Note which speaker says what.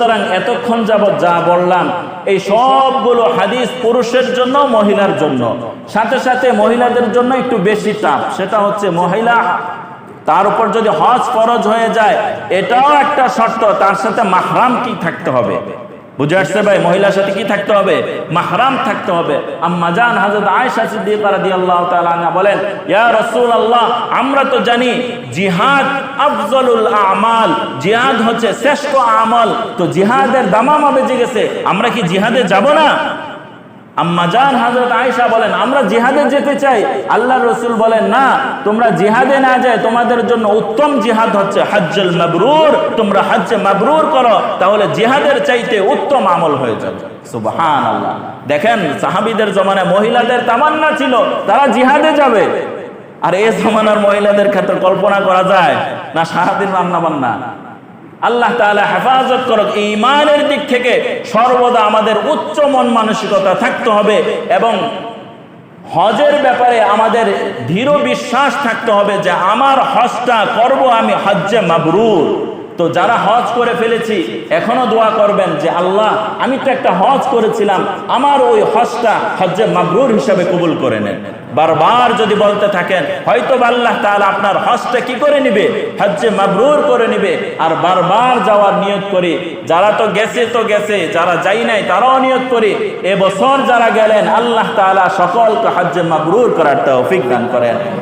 Speaker 1: সুতরাং এতক্ষণ যাবৎ যা বললাম, এই সবগুলো হাদিস পুরুষের জন্য, মহিলার জন্য। সাথে সাথে মহিলাদের জন্য একটু বেশি টাপ সেটা হচ্ছে মহিলা, তার উপর যদি হজ ফরজ হয়ে যায়, এটাও একটা শর্ত, তার সাথে মাহরাম কি থাকতে হবে? বুঝে আসছে ভাই? মহিলার সাথে কি থাকতে হবে? মাহরাম থাকতে হবে। আম্মা জান হযরত আয়েশা সিদ্দিকা রাদিয়াল্লাহু তাআলা বলেন, ইয়া রাসূলুল্লাহ, আমরা তো জানি জিহাদ আফজলুল আমাল। জিহাদ হচ্ছে শ্রেষ্ঠ আমল। তো জিহাদের দামামা বেজে গেছে আমরা কি জিহাদে যাব না? হাজরত আয়েশা বলেন, আমরা যেতে চাই। আল্লাহ রসুল বলেন, না, তোমরা না যায় তোমাদের জন্য উত্তম জিহাদ হচ্ছে তোমরা মাবরুর করো, তাহলে জিহাদের চাইতে উত্তম আমল হয়ে দেখেন, সাহাবীদের জমানায় মহিলাদের তামান্না ছিল, তারা জিহাদে যাবে। আর এ জমানার মহিলাদের ক্ষেত্রে কল্পনা করা যায় না সারাদিন রান্না বান্না আল্লাহ তাহলে হেফাজত করক ইমানের দিক থেকে সর্বদা আমাদের উচ্চ মন মানসিকতা থাকতে হবে এবং হজের ব্যাপারে আমাদের দৃঢ় বিশ্বাস থাকতে হবে যে আমার হজটা করব আমি হজ্জে মাবরুর। তো যারা হজ করে ফেলেছি, এখনও দোয়া করবেন যে, আল্লাহ, আমি তো একটা হজ করেছিলাম, আমার ওই হজটা হজ্জে মাবরুর হিসাবে কবুল করে নেন। বারবার যদি বলতে থাকেন হয়তো আল্লাহ তাআলা আপনার হজটা কি করে নিবে? হজ্জে মাবরুর করে নিবে। আর বারবার যাওয়ার নিয়ত করি, যারা তো গেছে তো গেছে, যারা যাই নাই তারাও নিয়ত করি এবছর যারা গেলেন, আল্লাহ তাআলা সকলকে হজ্জে মাবরুর করার তৌফিক দান করেন।